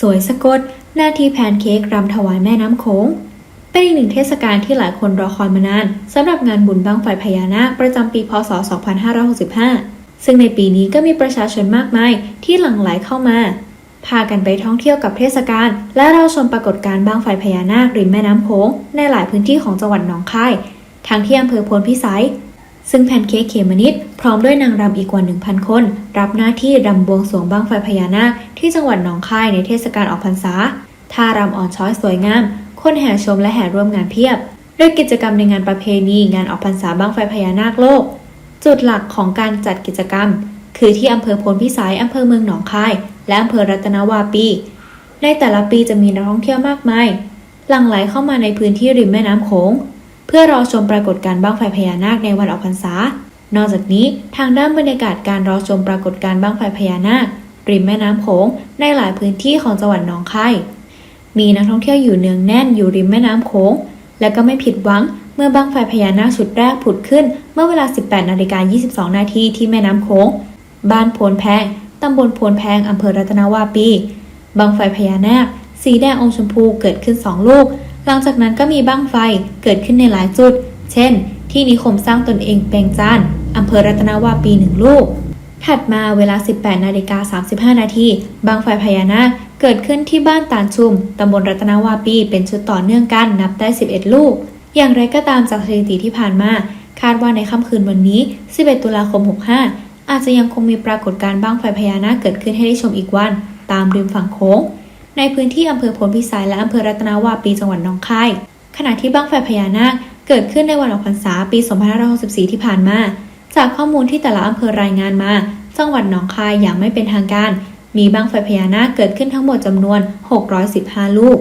สวยสะกด หน้าที่แพนเค้กรำถวายแม่น้ำโขง เป็นอีกหนึ่งเทศกาลที่หลายคนรอคอยมานานสำหรับงานบุญบั้งไฟพญานาคประจำปีพศ 2565 ซึ่งในปีนี้ก็มีประชาชนมากมายที่หลั่งไหลเข้ามา พากันไปท่องเที่ยวกับเทศกาลและเราชมปรากฏการณ์บั้งไฟพญานาคริมแม่น้ำโขงในหลายพื้นที่ของจังหวัดหนองคาย ทั้งที่อำเภอพนพิสัย ซึ่งแพนเค้กเขมนิดพร้อมด้วยนางรำอีกกว่า 1,000 คน รับหน้าที่รำบวงสรวงบั้งไฟพญานาคที่จังหวัดหนองคายในเทศกาลออกพรรษาท่ารำอ่อนช้อยสวยงาม คนแห่ชมและแห่ร่วมงานเพียบโดยกิจกรรมในงานประเพณีงานออกพรรษาบั้งไฟพญานาคโลก จุดหลักของการจัดกิจกรรม คือที่อำเภอพนพิสัยอำเภอเมืองหนองคาย และอำเภอรัตนวาปี ในแต่ละปีจะมีนักท่องเที่ยวมากมายหลั่งไหลเข้ามาในพื้นที่ริมแม่น้ำโขง เพื่อรอชมปรากฏการณ์บั้งไฟพญานาคในวันออกพรรษา นอกจากนี้ทางด้านบรรยากาศการรอชมปรากฏการณ์บั้งไฟพญานาคริมแม่น้ำโขงในหลายพื้นที่ของจังหวัดหนองคายมีนักท่องเที่ยวอยู่เนืองแน่นอยู่ริมแม่น้ำโขงและก็ไม่ผิดหวังเมื่อบั้งไฟพญานาคชุดแรกผุดขึ้น เมื่อเวลา 18นาฬิกา22 นาทีที่แม่น้ำโขงบ้านโพนแพงตำบลโพนแพงอำเภอรัตนวาปีบังไฟพญานาค สีแดงอมชมพูเกิดขึ้น2ลูก หลังจากนั้นก็มีบั้งไฟเกิดขึ้นในหลายจุด เช่น ที่นิคมสร้างตนเองเปลงจานอำเภอรัตนวาปีหนึ่งลูก ถัดมาเวลา 18นาฬิกา35 นาทีบังไฟพญานาคเกิดขึ้นที่บ้านตาลชุม ตำบลรัตนวาปีเป็นชุดต่อเนื่องกันนับได้ 11 ลูก อย่างไรก็ตามจากสถิติที่ผ่านมา คาดว่าในค่ำคืนวันนี้ 11 ตุลาคม 65 อาจจะยังคงมีปรากฏการณ์บ้างไฟพญานาคเกิดขึ้นให้ได้ชมอีกวัน ตามริมฝั่งโค้ง ในพื้นที่อำเภอพลพิสัยและอำเภอรัตนาวาปีจังหวัดหนองคายขณะที่บ้างไฟพญานาคเกิดขึ้นในวันออกพรรษาปี 2564 ที่ผ่านมา จากข้อมูลที่แต่ละอำเภอรายงานมา จังหวัดหนองคายอย่างไม่เป็นทางการ มีบ้างไฟพญานาคเกิดขึ้นทั้งหมดจำนวน 615 ลูก